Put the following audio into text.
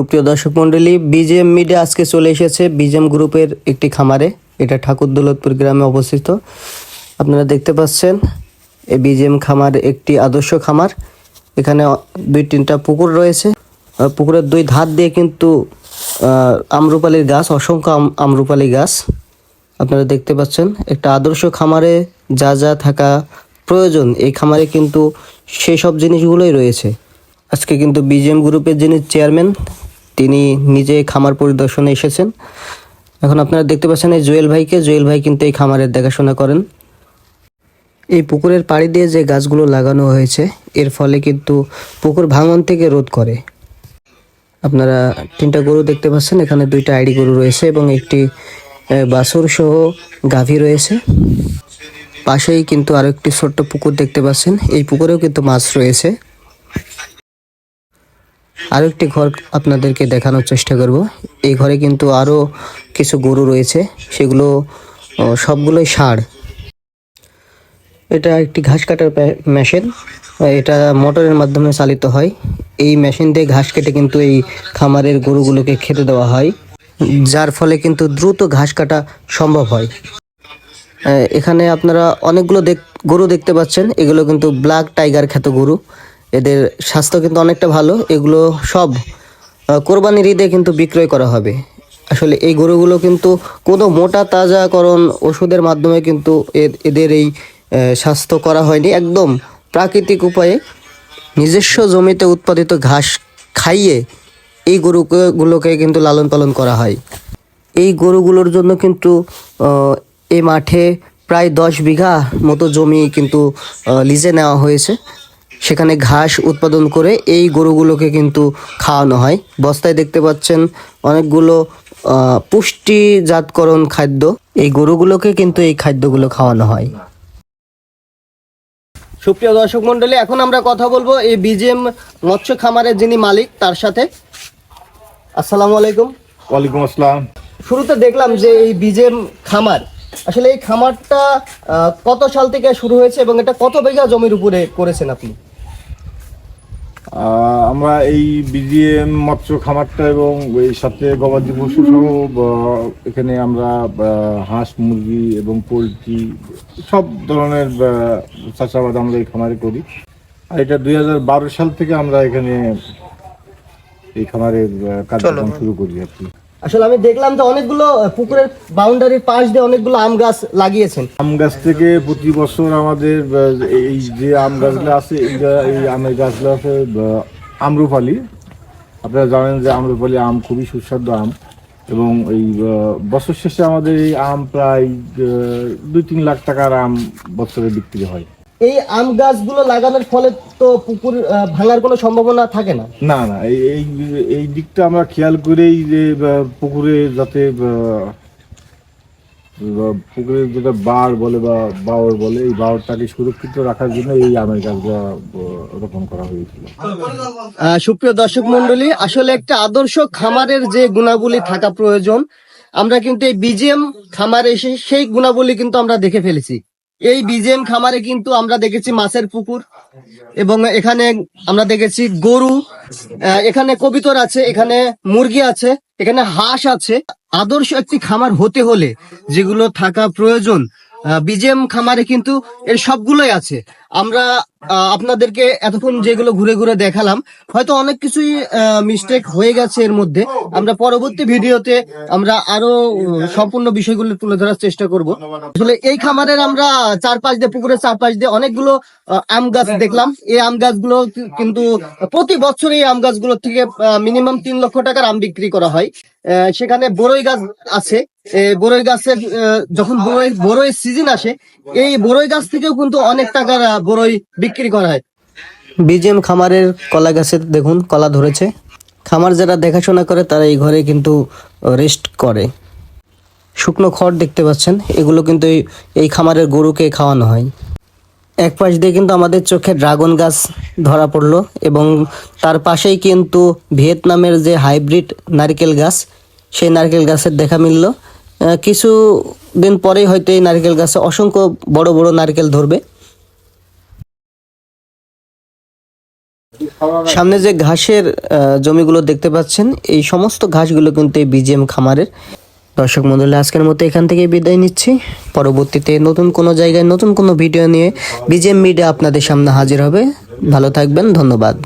সুপ্রিয় দর্শক মণ্ডলী বিজেএম মিডিয়া আজকে চলে এসেছে বিজেএম গ্রুপের একটি খামারে। এটা ঠাকুর দৌলতপুর গ্রামে অবস্থিত। আপনারা দেখতে পাচ্ছেন এই বিজেএম খামার একটি আদর্শ খামার। এখানে দুই তিনটা পুকুর রয়েছে। পুকুরের দুই ধার দিয়ে কিন্তু আমরুপালির গাছ, অসংখ্য আম- আমরুপালি গাছ। আপনারা দেখতে পাচ্ছেন, একটা আদর্শ খামারে যা যা থাকা প্রয়োজন, এই খামারে কিন্তু সেই সব জিনিসগুলোই রয়েছে। আজকে কিন্তু বিজিএম গ্রুপের যিনি চেয়ারম্যান তিনি নিজে খামার পরিদর্শনে এসেছেন। এখন আপনারা দেখতে পাচ্ছেন এই জুয়েল ভাইকে। জুয়েল ভাই কিন্তু এই খামারের দেখাশোনা করেন। এই পুকুরের পাড়ি দিয়ে যে গাছগুলো লাগানো হয়েছে, এর ফলে কিন্তু পুকুর ভাঙন থেকে রোধ করে। আপনারা তিনটা গরু দেখতে পাচ্ছেন, এখানে দুইটা আইডি গরু রয়েছে এবং একটি বাছুর সহ গাভী রয়েছে। পাশেই কিন্তু আরও একটি ছোট্ট পুকুর দেখতে পাচ্ছেন। এই পুকুরেও কিন্তু মাছ রয়েছে। আরও একটি ঘর আপনাদেরকে দেখানোর চেষ্টা করব। এই ঘরে কিন্তু আরও কিছু গরু রয়েছে, সেগুলো সবগুলোই ষাঁড় এটা একটি ঘাস কাটার মেশিন। এটা মোটরের মাধ্যমে চালিত হয়। এই মেশিন দিয়ে ঘাস কেটে কিন্তু এই খামারের গরুগুলোকে খেতে দেওয়া হয়, যার ফলে কিন্তু দ্রুত ঘাস কাটা সম্ভব হয়। এখানে আপনারা অনেকগুলো দেখ, গরু দেখতে পাচ্ছেন। এগুলো কিন্তু ব্ল্যাক টাইগার খ্যাত গরু। এদের স্বাস্থ্য কিন্তু অনেকটা ভালো, এগুলো সব কোরবানির ঈদে কিন্তু বিক্রয় করা হবে। আসলে এই গরুগুলো কিন্তু কোনো মোটা তাজাকরণ ওষুধের মাধ্যমে কিন্তু এদের এই স্বাস্থ্য করা হয়নি। একদম প্রাকৃতিক উপায়ে নিজস্ব জমিতে উৎপাদিত ঘাস খাইয়ে এই গরুগুলোকে কিন্তু লালন পালন করা হয়। এই গরুগুলোর জন্য কিন্তু এই মাঠে প্রায় দশ বিঘা মতো জমি কিন্তু লিজে নেওয়া হয়েছে। সেখানে ঘাস উৎপাদন করে এই গরুগুলোকে কিন্তু খাওয়ানো হয়। বস্তায় দেখতে পাচ্ছেন অনেকগুলো পুষ্টিজাতকরণ খাদ্য। এই গরুগুলোকে কিন্তু এই খাদ্যগুলো খাওয়ানো হয়। সুপ্রিয় দর্শক মন্ডলী এখন আমরা কথা বলব এই বিজেএম মৎস্য খামারের যিনি মালিক তার সাথে। আসসালামু আলাইকুম। ওয়ালাইকুম আসসালাম। শুরুতে দেখলাম যে এই বিজেম খামার আসলে এই খামারটা আহ, কত সাল থেকে শুরু হয়েছে এবং এটা কত বিঘা জমির উপরে করেছেন আপনি? আমরা এই বিজিএম মৎস্য খামারটা এবং এই সাথে গবাদি পশু সহ এখানে আমরা হাঁস মুরগি এবং পোলট্রি সব ধরনের চাষাবাদ আমরা এই খামারে করি। আর এটা দুই হাজার বারো সাল থেকে আমরা এখানে এই খামারের কার্যক্রম শুরু করি আর কি। আসলে আমি দেখলাম যে অনেকগুলো পুকুরের বাউন্ডারির পাশ দিয়ে অনেকগুলো আম গাছ লাগিয়েছেন। আম গাছ থেকে প্রতি বছর আমাদের এই যে আম গাছগুলো আছে এই আমের গাছগুলো আছে আহ, আম্রপালি। আপনারা জানেন যে আম্রপালি আম খুবই সুস্বাদু আম এবং এই বছর শেষে আমাদের এই আম প্রায় দুই তিন লাখ টাকার আম বছরে বিক্রি হয়। এই আম গাছগুলো লাগানোর ফলে তো পুকুর ভাঙার কোনো সম্ভাবনা থাকে না? না না এই এই দিকটা আমরা খেয়াল করেই যে পুকুরে যাতে পুকুরে যেটা বার বলে বা বাওর বলে এই বাওরটাকে সুরক্ষিত রাখার জন্য এই আমের গাছটা রোপণ করা হয়েছিল। সুপ্রিয় দর্শক মন্ডলী আসলে একটা আদর্শ খামারের যে গুণাবলী থাকা প্রয়োজন আমরা কিন্তু এই বিজিএম খামারে এসে সেই গুণাবলী কিন্তু আমরা দেখে ফেলেছি। এই বিজেম খামারে কিন্তু আমরা দেখেছি মাছের পুকুর এবং এখানে আমরা দেখেছি গরু এখানে কবিতর আছে, এখানে মুরগি আছে, এখানে হাঁস আছে। আদর্শ একটি খামার হতে হলে যেগুলো থাকা প্রয়োজন বিজেএম খামারে কিন্তু এর সবগুলোই আছে। আমরা আপনাদেরকে এতক্ষণ যেগুলো ঘুরে ঘুরে দেখালাম, হয়তো অনেক কিছুই মিস্টেক হয়ে গেছে এর মধ্যে। আমরা পরবর্তী ভিডিওতে আমরা আরও সম্পূর্ণ বিষয়গুলো তুলে ধরার চেষ্টা করব। আসলে এই খামারের আমরা চারপাশ দিয়ে, পুকুরের চারপাশ দিয়ে অনেকগুলো আম গাছ দেখলাম। এই আম গাছগুলো কিন্তু প্রতি বছর এই আম গাছগুলো থেকে মিনিমাম তিন লক্ষ টাকার আম বিক্রি করা হয়। সেখানে বড়ই গাছ আছে। বড়ই গাছের যখন বড়ই বড়ই সিজন আসে, এই বড়ই গাছ থেকেও কিন্তু অনেক টাকার বড়ই বিক্রি করা হয়। বিজিএম খামারের কলা গাছের দেখুন, কলা ধরেছে। খামার যারা দেখাশোনা করে, তারা এই ঘরে কিন্তু রেস্ট করে। শুকনো খড় দেখতে পাচ্ছেন, এগুলো কিন্তু এই- খামারের গরুকে খাওয়ানো হয়। এক পাশ দিয়ে কিন্তু আমাদের চোখে ড্রাগন গাছ ধরা পড়ল, এবং তার পাশেই কিন্তু ভিয়েতনামের যে হাইব্রিড নারকেল গাছ, সেই নারকেল গাছের দেখা মিলল। কিছু দিন পরেই হয়তো এই নারকেল গাছে অসংখ্য বড় বড় নারকেল ধরবে। সামনে যে ঘাসের জমিগুলো দেখতে পাচ্ছেন, এই সমস্ত ঘাসগুলো কিন্তু এই বিজিএম খামারের। দর্শক মন্ডলী, আজকের মতো এখান থেকে বিদায় নিচ্ছি। পরবর্তীতে নতুন কোনো জায়গায় নতুন কোনো ভিডিও নিয়ে বিজিএম মিডিয়া আপনাদের সামনে হাজির হবে। ভালো থাকবেন, ধন্যবাদ।